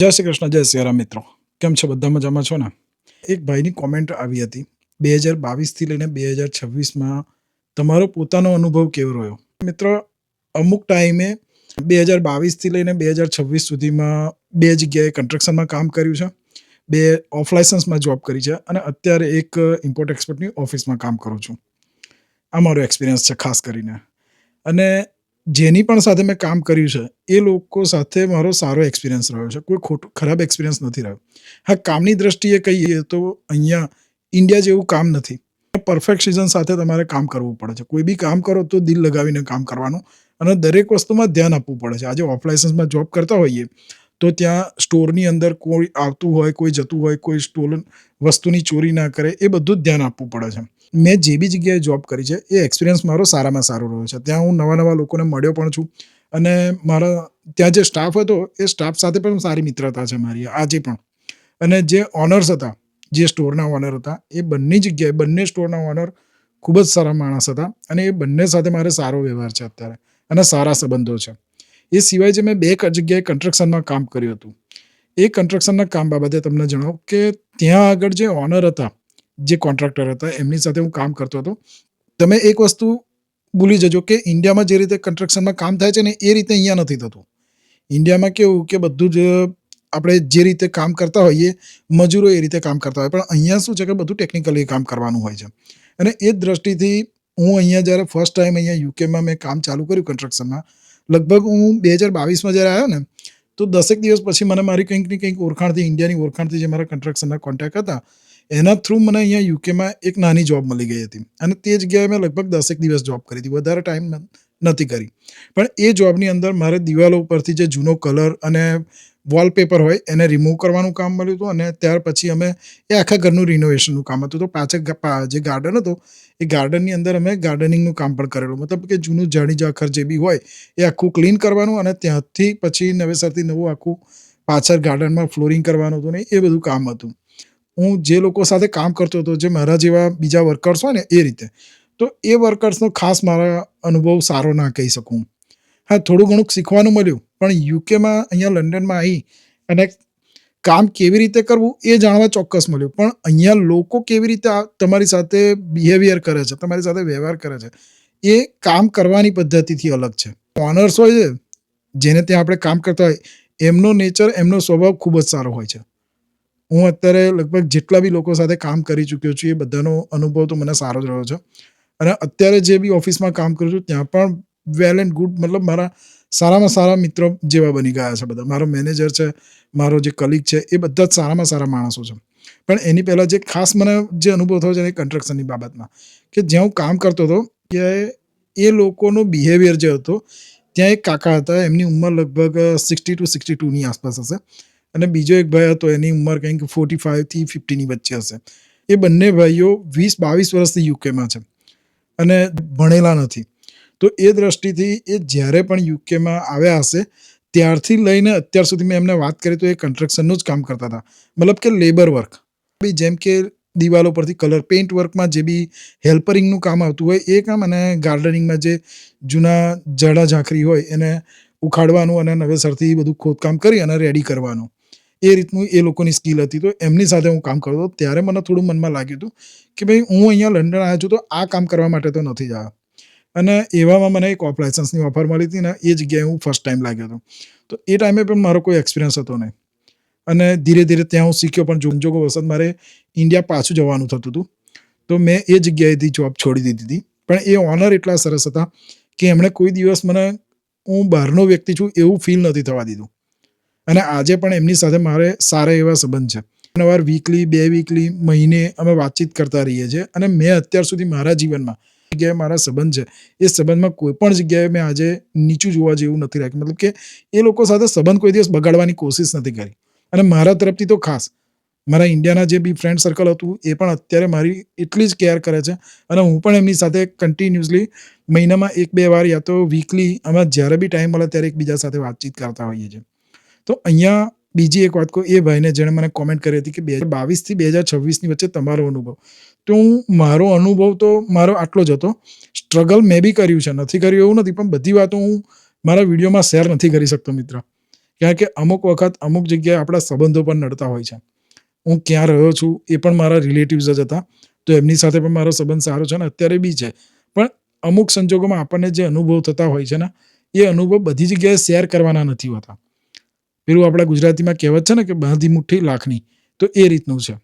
જય શ્રી કૃષ્ણ, જય સિયારામ મિત્રો. કેમ છો? બધા મજામાં છો ને? એક ભાઈની કોમેન્ટ આવી હતી. બે હજાર બાવીસથી લઈને બે હજાર છવ્વીસમાં તમારો પોતાનો અનુભવ કેવો રહ્યો? મિત્રો, અમુક ટાઈમે બે હજાર બાવીસથી લઈને બે હજાર છવ્વીસ સુધીમાં બે જગ્યાએ કન્સ્ટ્રક્શનમાં કામ કર્યું છે. બે ઓફ લાઇસન્સમાં જોબ કરી છે અને અત્યારે એક ઇમ્પોર્ટ એક્સપોર્ટની ઓફિસમાં કામ કરું છું. આ મારો એક્સપિરિયન્સ છે ખાસ કરીને. અને જેની પણ સાથે મેં કામ કર્યું છે, એ લોકો સાથે મારો સારો એક્સપિરિયન્સ રહ્યો છે. કોઈ ખોટું, ખરાબ એક્સપિરિયન્સ નથી રહ્યો. હા, કામની દ્રષ્ટિએ કહીએ તો અહીંયા ઇન્ડિયા જેવું કામ નથી. પરફેક્ટ સિઝન સાથે તમારે કામ કરવું પડે છે. કોઈ બી કામ કરો તો દિલ લગાવીને કામ કરવાનું અને દરેક વસ્તુમાં ધ્યાન આપવું પડે છે. આજે ઓફ લાઇસન્સમાં જોબ કરતા હોઈએ તો ત્યાં સ્ટોરની અંદર કોઈ આવતું હોય, કોઈ જતું હોય, કોઈ સ્ટોલન વસ્તુની ચોરી ના કરે, એ બધું જ ધ્યાન આપવું પડે છે. મેં જે બી જગ્યાએ જોબ કરી છે, એ એક્સપિરિયન્સ મારો સારામાં સારો રહ્યો છે. ત્યાં હું નવા નવા લોકોને મળ્યો પણ છું અને મારા ત્યાં જે સ્ટાફ હતો, એ સ્ટાફ સાથે પણ સારી મિત્રતા છે મારી, આજે પણ. અને જે ઓનર્સ હતા, જે સ્ટોરના ઓનર હતા, એ બંને જગ્યાએ, બંને સ્ટોરના ઓનર ખૂબ જ સારા માણસ હતા અને એ બંને સાથે મારે સારો વ્યવહાર છે અત્યારે અને સારા સંબંધો છે. એ સિવાય જે મેં બે જગ્યાએ કન્સ્ટ્રક્શનમાં કામ કર્યું હતું. એ કન્સ્ટ્રક્શનના કામ બાબતે તમને જણાવું કે ત્યાં આગળ જે ઓનર હતા જે કોન્ટ્રાક્ટર હતા, એમની સાથે હું કામ કરતો હતો. તમે એક વસ્તુ ભૂલી જજો કે ઇન્ડિયામાં જે રીતે કન્સ્ટ્રક્શનમાં કામ થાય છે ને, એ રીતે અહીંયા નથી થતું. ઇન્ડિયામાં કેવું કે બધું જ આપણે જે રીતે કામ કરતા હોઈએ, મજૂરો એ રીતે કામ કરતા હોય. પણ અહીંયા શું છે કે બધું ટેકનિકલી કામ કરવાનું હોય છે. અને એ દ્રષ્ટિથી હું અહીંયા જ્યારે ફર્સ્ટ ટાઈમ અહીંયા યુકેમાં મેં કામ ચાલુ કર્યું કન્સ્ટ્રક્શનમાં લગભગ હું બે હજાર બાવીસમાં જ્યારે આવ્યો ને તો દસેક દિવસ પછી મને મારી કંઈક ને કંઈક ઓળખાણથી, ઇન્ડિયાની ઓળખાણથી જે મારા કન્સ્ટ્રક્શનના કોન્ટેક્ટ હતા, એના થ્રુ મને અહીંયા યુકેમાં એક નાની જોબ મળી ગઈ હતી. અને તે જગ્યાએ મેં લગભગ દસેક દિવસ જોબ કરી હતી. વધારે ટાઈમ નથી કરી. પણ એ જોબની અંદર મારે દિવાલો ઉપરથી જે જૂનો કલર અને વોલપેપર હોય એને રિમૂવ કરવાનું કામ મળ્યું હતું અને ત્યાર પછી અમે એ આખા ઘરનું રિનોવેશનનું કામ હતું. તો પાછળ જે ગાર્ડન હતો, એ ગાર્ડનની અંદર અમે ગાર્ડનિંગનું કામ પણ કરેલું. મતલબ કે જૂનું જાણી જાખર જે બી હોય, એ આખું ક્લીન કરવાનું અને ત્યાંથી પછી નવેસરથી નવું આખું પાછળ ગાર્ડનમાં ફ્લોરિંગ કરવાનું હતું ને એ બધું કામ હતું. હું જે લોકો સાથે કામ કરતો હતો, જે મારા જેવા બીજા વર્કર્સ હોય ને એ રીતે. તો એ વર્કર્સનો ખાસ મારા અનુભવ સારો ના કહી શકું. હા, થોડું ઘણું શીખવાનું મળ્યું, પણ યુકેમાં અહીંયા લંડનમાં આવી અને કામ કેવી રીતે કરવું એ જાણવા ચોક્કસ મળ્યું. પણ અહીંયા લોકો કેવી રીતે તમારી સાથે બિહેવિયર કરે છે, તમારી સાથે વ્યવહાર કરે છે, એ કામ કરવાની પદ્ધતિથી અલગ છે. ઓનર્સ હોય છે, જેને ત્યાં આપણે કામ કરતા હોય, એમનો નેચર એમનો સ્વભાવ ખૂબ જ સારો હોય છે. હું અત્યારે લગભગ જેટલા બી લોકો સાથે કામ કરી ચૂક્યો છું, એ બધાનો અનુભવ તો મને સારો જ રહ્યો છે. અને અત્યારે જે બી ઓફિસમાં કામ કરું છું, ત્યાં પણ વેલ એન્ડ ગુડ મતલબ મારા સારામાં સારા મિત્રો જેવા બની ગયા છે બધા. મારો મેનેજર છે, મારો જે કલીગ છે, એ બધા જ સારામાં સારા માણસો છે. પણ એની પહેલાં જે ખાસ મને જે અનુભવ થયો છે એ કન્સ્ટ્રક્શનની બાબતમાં, કે જ્યાં હું કામ કરતો હતો કે એ લોકોનો બિહેવિયર જે હતો, ત્યાં એક કાકા હતા, એમની ઉંમર લગભગ સિક્સટી ટુ સિક્સટી ટુની આસપાસ હશે. અને બીજો એક ભાઈ હતો, એની ઉંમર કંઈક ફોર્ટી ફાઇવથી ફિફ્ટીની વચ્ચે હશે. એ બંને ભાઈઓ વીસ બાવીસ વર્ષથી યુકેમાં છે. અને ભણેલા નથી. તો એ દ્રષ્ટિથી એ જ્યારે પણ યુકેમાં આવ્યા હશે, ત્યારથી લઈને અત્યાર સુધી મેં એમને વાત કરી તો એ કન્સ્ટ્રક્શનનું જ કામ કરતા હતા. મતલબ કે લેબર વર્ક. બી જેમ કે દિવાલો પરથી કલર પેઇન્ટ વર્કમાં જે બી હેલ્પરિંગનું કામ આવતું હોય એ કામ અને ગાર્ડનિંગમાં જે જૂના જડા ઝાંખરી હોય એને ઉખાડવાનું અને નવેસરથી બધું ખોદકામ કરી અને રેડી કરવાનું. એ રીતનું એ લોકોની સ્કિલ હતી. તો એમની સાથે હું કામ કરતો ત્યારે મને થોડું મનમાં લાગ્યું હતું કે ભાઈ, હું અહીંયા લંડન આવ્યો છું તો આ કામ કરવા માટે તો નથી જ અને એવામાં મને એક ઓફ લાઇસન્સની ઓફર મળી હતી ને એ જગ્યાએ હું ફર્સ્ટ ટાઈમ લાગ્યો હતો. તો એ ટાઈમે પણ મારો કોઈ એક્સપિરિયન્સ હતો નહીં. અને ધીરે ધીરે ત્યાં હું શીખ્યો પણ જોગજોગો વસત મારે ઇન્ડિયા પાછું જવાનું થતું હતું. તો મેં એ જગ્યાએથી જોબ છોડી દીધી હતી. પણ એ ઓનર એટલા સરસ હતા કે એમણે કોઈ દિવસ મને હું બહારનો વ્યક્તિ છું એવું ફીલ નથી થવા દીધું. અને આજે પણ એમની સાથે મારે સારા એવા સંબંધ છે. વાર વીકલી બે વીકલી મહિને અમે વાતચીત કરતા રહીએ છીએ અને મેં અત્યાર સુધી મારા જીવનમાં જગ્યાએ મારા સંબંધ છે, એ સંબંધમાં કોઈ પણ જગ્યાએ મેં આજે નીચું જોવા જેવું નથી રાખ્યું. મતલબ કે એ લોકો સાથે સંબંધ કોઈ દિવસ બગાડવાની કોશિશ નથી કરી. અને મારા તરફથી તો ખાસ, મારા ઇન્ડિયાના જે બી ફ્રેન્ડ સર્કલ હતું, એ પણ અત્યારે મારી એટલી જ કેર કરે છે અને હું પણ એમની સાથે કન્ટિન્યુઅસલી મહિનામાં એક બે વાર યા તો વીકલી અમે જ્યારે બી ટાઈમ મળે ત્યારે એકબીજા સાથે વાતચીત કરતા હોઈએ છીએ. તો અહીંયા બીજી એક વાત કહું, એ ભાઈને જેણે મને કોમેન્ટ કરી હતી કે બે હજાર બાવીસથી બે હજાર છવ્વીસની વચ્ચે તમારો અનુભવ. તો હું, મારો અનુભવ તો મારો આટલો જ હતો. સ્ટ્રગલ મેં બી કર્યું છે. નથી કર્યું એવું નથી, પણ બધી વાતો હું મારા વિડીયોમાં શેર નથી કરી શકતો મિત્ર. કારણ કે અમુક વખત અમુક જગ્યાએ આપણા સંબંધો પણ નડતા હોય છે. હું ક્યાં રહ્યો છું એ પણ મારા રિલેટિવ્સ જ હતા. તો એમની સાથે પણ મારો સંબંધ સારો છે ને અત્યારે બી છે. પણ અમુક સંજોગોમાં આપણને જે અનુભવ થતા હોય છે ને, એ અનુભવ બધી જગ્યાએ શેર કરવાના નથી હોતા. પેલું આપણા ગુજરાતીમાં કહેવત છે ને કે બાંધી મુઠ્ઠી લાખની, તો એ રીતનું છે.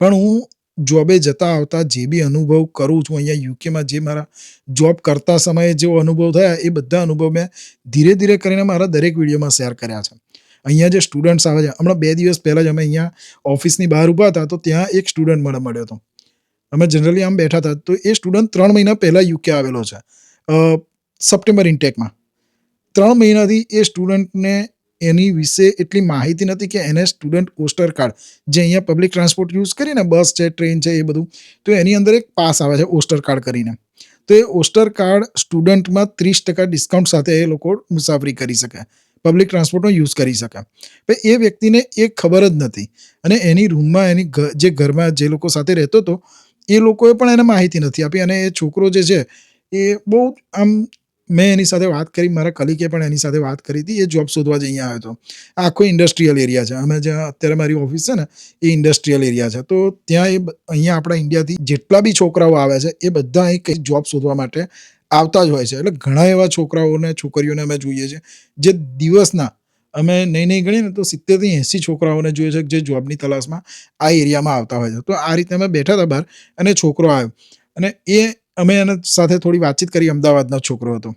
પણ હું જોબે જતા આવતા જે બી અનુભવ કરું છું, અહીંયા યુકેમાં જે મારા જોબ કરતા સમયે જેવો અનુભવ થયા, એ બધા અનુભવ મેં ધીરે ધીરે કરીને મારા દરેક વિડીયોમાં શેર કર્યા છે. અહીંયા જે સ્ટુડન્ટ્સ આવે છે, હમણાં બે દિવસ પહેલાં જ અમે અહીંયા ઓફિસની બહાર ઊભા હતા, તો ત્યાં એક સ્ટુડન્ટ મને મળ્યો હતો. અમે જનરલી આમ બેઠા હતા, તો એ સ્ટુડન્ટ ત્રણ મહિના પહેલાં યુકે આવેલો છે. સપ્ટેમ્બર ઇન્ટેકમાં. ત્રણ મહિનાથી એ સ્ટુડન્ટને એની વિશે એટલી માહિતી નથી કે એને સ્ટુડન્ટ ઓસ્ટર કાર્ડ જે અહીંયા પબ્લિક ટ્રાન્સપોર્ટ યુઝ કરીને બસ છે ટ્રેન છે, એ બધું, તો એની અંદર એક પાસ આવે છે ઓસ્ટર કાર્ડ કરીને. તો એ ઓસ્ટર કાર્ડ સ્ટુડન્ટમાં ત્રીસ ટકા ડિસ્કાઉન્ટ સાથે એ લોકો મુસાફરી કરી શકે પબ્લિક ટ્રાન્સપોર્ટનો યુઝ કરી શકે. પણ એ વ્યક્તિને એ ખબર જ નથી અને એની રૂમમાં એની જે ઘરમાં જે લોકો સાથે રહેતો હતો, એ લોકોએ પણ એને માહિતી નથી આપી અને એ છોકરો જે છે એ બહુ આમ મેં એની સાથે વાત કરી, મારા કલીકે પણ એની સાથે વાત કરી હતી, એ જોબ શોધવા જ અહીંયા આવ્યો હતો. આખો ઇન્ડસ્ટ્રીયલ એરિયા છે. અમે જ્યાં, અત્યારે મારી ઓફિસ છે ને, એ ઇન્ડસ્ટ્રીયલ એરિયા છે. તો ત્યાં એ અહીંયા આપણા ઇન્ડિયાથી જેટલા બી છોકરાઓ આવે છે, એ બધા અહીં કંઈક જોબ શોધવા માટે આવતા જ હોય છે. એટલે ઘણા એવા છોકરાઓને, છોકરીઓને અમે જોઈએ છે, જે દિવસના, અમે નહીં નહીં ગણીએ ને, તો સિત્તેરથી એંસી છોકરાઓને જોઈએ છે, જે જોબની તલાશમાં આ એરિયામાં આવતા હોય છે. તો આ રીતે અમે બેઠા હતા બહાર અને છોકરો આવ્યો. અને એ અમે એના સાથે થોડી વાતચીત કરી, અમદાવાદનો છોકરો હતો.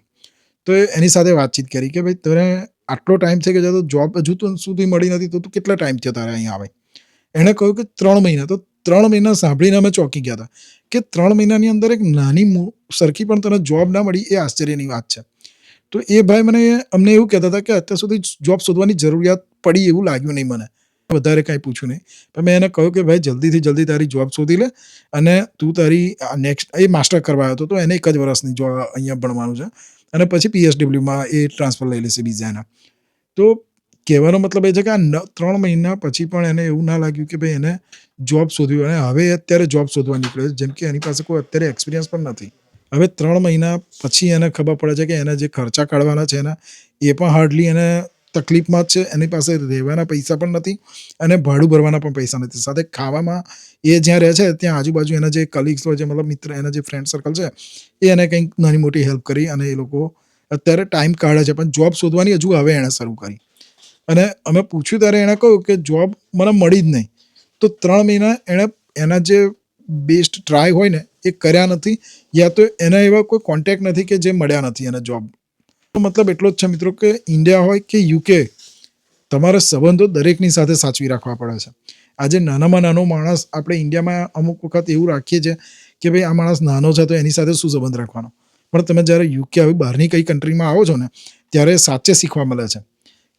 તો એની સાથે વાતચીત કરી કે ભાઈ તને આટલો ટાઈમ છે કે જો જોબ હજુ તો સુધી મળી નથી, તો તું કેટલા ટાઈમ થયો તારે અહીંયા આવે? એણે કહ્યું કે ત્રણ મહિના. તો ત્રણ મહિના સાંભળીને અમે ચોંકી ગયા હતા કે ત્રણ મહિનાની અંદર એક નાની સરખી પણ તને જોબ ના મળી એ આશ્ચર્યની વાત છે. તો એ ભાઈ મને અમને એવું કહેતા હતા કે અત્યાર સુધી જોબ શોધવાની જરૂરિયાત પડી એવું લાગ્યું નહીં મને. વધારે કાંઈ પૂછ્યું નહીં. પણ મેં એને કહ્યું કે ભાઈ જલ્દીથી જલ્દી તારી જોબ શોધી લે અને તું તારી નેક્સ્ટ એ માસ્ટર કરવા આવ્યો હતો, તો એને એક જ વર્ષની જો અહીંયા ભણવાનું છે. અને પછી પીએસડબલ્યુમાં એ ટ્રાન્સફર લઈ લેશે બીજાના. તો કહેવાનો મતલબ એ છે કે આ ત્રણ મહિના પછી પણ એને એવું ના લાગ્યું કે ભાઈ એને જોબ શોધવી અને હવે અત્યારે જોબ શોધવા નીકળ્યો છે. જેમ કે એની પાસે કોઈ અત્યારે એક્સપિરિયન્સ પણ નથી. હવે ત્રણ મહિના પછી એને ખબર પડે છે કે એને જે ખર્ચા કાઢવાના છે એના, એ પણ હાર્ડલી એને તકલીફમાં જ છે. એની પાસે રહેવાના પૈસા પણ નથી અને ભાડું ભરવાના પણ પૈસા નથી. સાથે ખાવામાં એ જ્યાં રહે છે, ત્યાં આજુબાજુ એના જે કલીગ્સ હોય છે મતલબ મિત્ર, એના જે ફ્રેન્ડ સર્કલ છે, એ એને કંઈક નાની મોટી હેલ્પ કરી અને એ લોકો અત્યારે ટાઈમ કાઢે છે. પણ જોબ શોધવાની હજુ હવે એણે શરૂ કરી. અને અમે પૂછ્યું ત્યારે એણે કહ્યું કે જોબ મને મળી જ નહીં. તો ત્રણ મહિના એણે એના જે બેસ્ટ ટ્રાય હોય ને, એ કર્યા નથી. યા તો એના એવા કોઈ કોન્ટેક્ટ નથી કે જે મળ્યા નથી એને જોબ મતલબ એટલો જ છે મિત્રો કે ઇન્ડિયા હોય કે યુકે તમારે સંબંધો દરેકની સાથે સાચવી રાખવા પડે છે. આજે નાનામાં નાનો માણસ આપણે ઇન્ડિયામાં અમુક વખત એવું રાખીએ છીએ કે ભાઈ આ માણસ નાનો છે તો એની સાથે શું સંબંધ રાખવાનો? પણ તમે જ્યારે યુકે આવી બહારની કઈ કન્ટ્રીમાં આવો છો ને, ત્યારે સાચે શીખવા મળે છે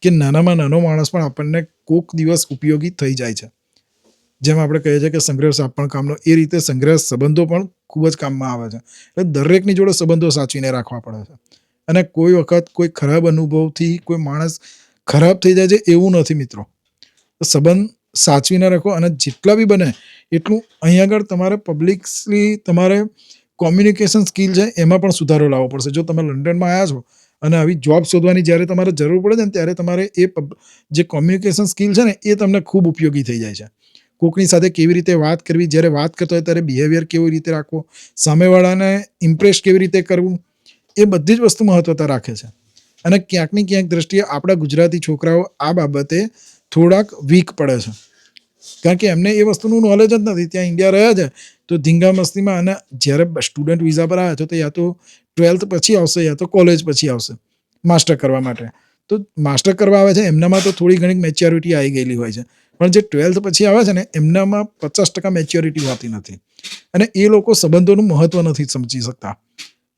કે નાનામાં નાનો માણસ પણ આપણને કોક દિવસ ઉપયોગી થઈ જાય છે. જેમ આપણે કહીએ છીએ કે સંગ્રહ સાપ કામનો એ રીતે સંગ્રહ સંબંધો પણ ખૂબ જ કામમાં આવે છે. એટલે દરેકની જોડે સંબંધો સાચવીને રાખવા પડે છે. અને કોઈ વખત કોઈ ખરાબ અનુભવથી કોઈ માણસ ખરાબ થઈ જાય છે એવું નથી મિત્રો. સંબંધ સાચવીને રાખો અને જેટલા બી બને એટલું અહીં આગળ તમારે પબ્લિકલી તમારે કોમ્યુનિકેશન સ્કિલ છે એમાં પણ સુધારો લાવવો પડશે. જો તમે લંડનમાં આવ્યા છો અને આવી જોબ શોધવાની જ્યારે તમારે જરૂર પડે છે ને ત્યારે તમારે એ જે કોમ્યુનિકેશન સ્કિલ છે ને એ તમને ખૂબ ઉપયોગી થઈ જાય છે. કોકની સાથે કેવી રીતે વાત કરવી, જ્યારે વાત કરતો હોય ત્યારે બિહેવિયર કેવી રીતે રાખવો, સામેવાળાને ઇમ્પ્રેસ કેવી રીતે કરવું એ બધી જ વસ્તુ મહત્વતા રાખે છે. અને ક્યાંકની ક્યાંક દ્રષ્ટિએ આપણા ગુજરાતી છોકરાઓ આ બાબતે થોડાક વીક પડે છે. કારણ કે એમને એ વસ્તુનું નોલેજ જ નથી. ત્યાં ઇન્ડિયા રહ્યા છે, તો ધીંગા મસ્તીમાં અને જ્યારે સ્ટુડન્ટ વિઝા પર આવ્યા છો, તો યા તો ટ્વેલ્થ પછી આવશે, યા તો કોલેજ પછી આવશે માસ્ટર કરવા માટે. તો માસ્ટર કરવા આવે છે, એમનામાં તો થોડી ઘણી મેચ્યોરિટી આવી ગયેલી હોય છે. પણ જે ટ્વેલ્થ પછી આવે છે ને, એમનામાં પચાસ ટકા મેચ્યોરિટી હોતી નથી. અને એ લોકો સંબંધોનું મહત્વ નથી સમજી શકતા.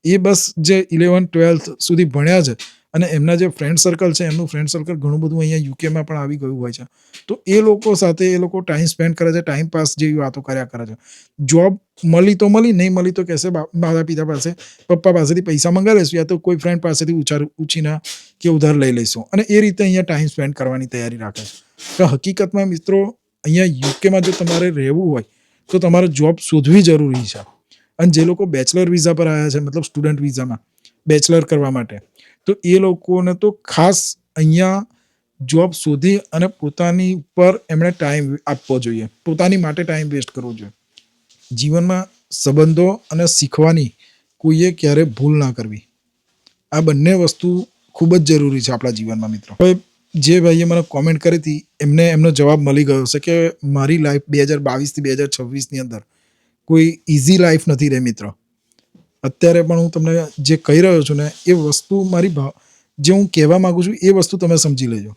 એ બસ જે ઇલેવન ટ્વેલ્થ સુધી ભણ્યા છે અને એમના જે ફ્રેન્ડ સર્કલ છે, એમનું ફ્રેન્ડ સર્કલ ઘણું બધું અહીંયા યુકેમાં પણ આવી ગયું હોય છે. તો એ લોકો સાથે એ લોકો ટાઈમ સ્પેન્ડ કરે છે ટાઈમ પાસ જેવી વાતો કર્યા કરે છે. જોબ મળી તો મળી, નહીં મળી તો કહેશે માતા પિતા પાસે, પપ્પા પાસેથી પૈસા મંગાવી લઈશું યા તો કોઈ ફ્રેન્ડ પાસેથી ઉછાર, ઉછીના કે ઉધાર લઈ લઈશું. અને એ રીતે અહીંયા ટાઈમ સ્પેન્ડ કરવાની તૈયારી રાખે છે. તો હકીકતમાં મિત્રો, અહીંયા યુકેમાં જો તમારે રહેવું હોય, તો તમારે જોબ શોધવી જરૂરી છે. અને જે લોકો બેચલર વિઝા પર આવ્યા છે, મતલબ સ્ટુડન્ટ વિઝામાં બેચલર કરવા માટે, તો એ લોકોને તો ખાસ અહીંયા જોબ શોધી અને પોતાની ઉપર એમણે ટાઈમ આપવો જોઈએ, પોતાની માટે ટાઈમ વેસ્ટ કરવો જોઈએ. જીવનમાં સંબંધો અને શીખવાની કોઈએ ક્યારે ભૂલ ના કરવી. આ બંને વસ્તુ ખૂબ જ જરૂરી છે આપણા જીવનમાં મિત્રો. હવે જે ભાઈએ મને કોમેન્ટ કરી હતી, એમને એમનો જવાબ મળી ગયો છે કે મારી લાઈફ બે હજાર બાવીસથી બે હજાર છવ્વીસની અંદર કોઈ ઇઝી લાઈફ નથી રહે મિત્રો. અત્યારે પણ હું તમને જે કહી રહ્યો છું ને, એ વસ્તુ મારી ભાવ જે હું કહેવા માગું છું, એ વસ્તુ તમે સમજી લેજો.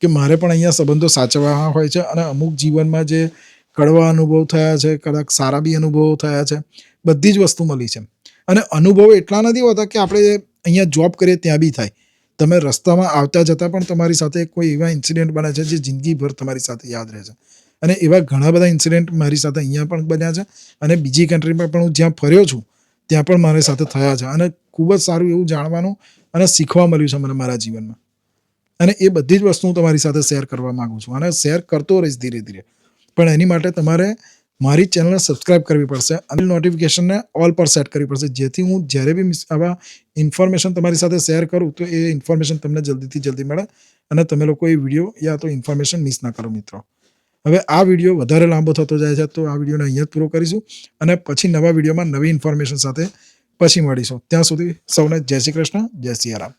કે મારે પણ અહીંયા સંબંધો સાચવવા હોય છે અને અમુક જીવનમાં જે કડવા અનુભવ થયા છે, કદાચ સારા બી અનુભવો થયા છે, બધી જ વસ્તુ મળી છે. અને અનુભવો એટલા નથી હોતા કે આપણે અહીંયા જોબ કરીએ ત્યાં બી થાય. તમે રસ્તામાં આવતા જતાં પણ તમારી સાથે કોઈ એવા ઇન્સિડન્ટ બને છે જે જિંદગીભર તમારી સાથે યાદ રહે છે. અને એવા ઘણા બધા ઇન્સિડન્ટ મારી સાથે અહીંયા પણ બન્યા છે. અને બીજી કન્ટ્રીમાં પણ હું જ્યાં ફર્યો છું, ત્યાં પણ મારી સાથે થયા છે. અને ખૂબ જ સારું એવું જાણવાનું અને શીખવા મળ્યું છે મને મારા જીવનમાં. અને એ બધી જ વસ્તુ હું તમારી સાથે શેર કરવા માગું છું. અને શેર કરતો રહીશ ધીરે ધીરે. પણ એની માટે તમારે મારી ચેનલને સબસ્ક્રાઇબ કરવી પડશે. અને નોટિફિકેશનને ઓલ પર સેટ કરવી પડશે. જેથી હું જ્યારે બી આવા ઇન્ફોર્મેશન તમારી સાથે શેર કરું, તો એ ઇન્ફોર્મેશન તમને જલ્દીથી જલ્દી મળે. અને તમે લોકો એ વીડિયો યા તો ઇન્ફોર્મેશન મિસ ના કરો, મિત્રો. હવે આ વીડિયો વધારે લાંબો થતો જાય છે તો આ વિડીયોને અહીંયા જ પૂરો કરીશું અને પછી નવા વિડીયોમાં નવી ઇન્ફોર્મેશન સાથે પછી મળીશું. ત્યાં સુધી સૌને જય શ્રી કૃષ્ણ, જય સિયારામ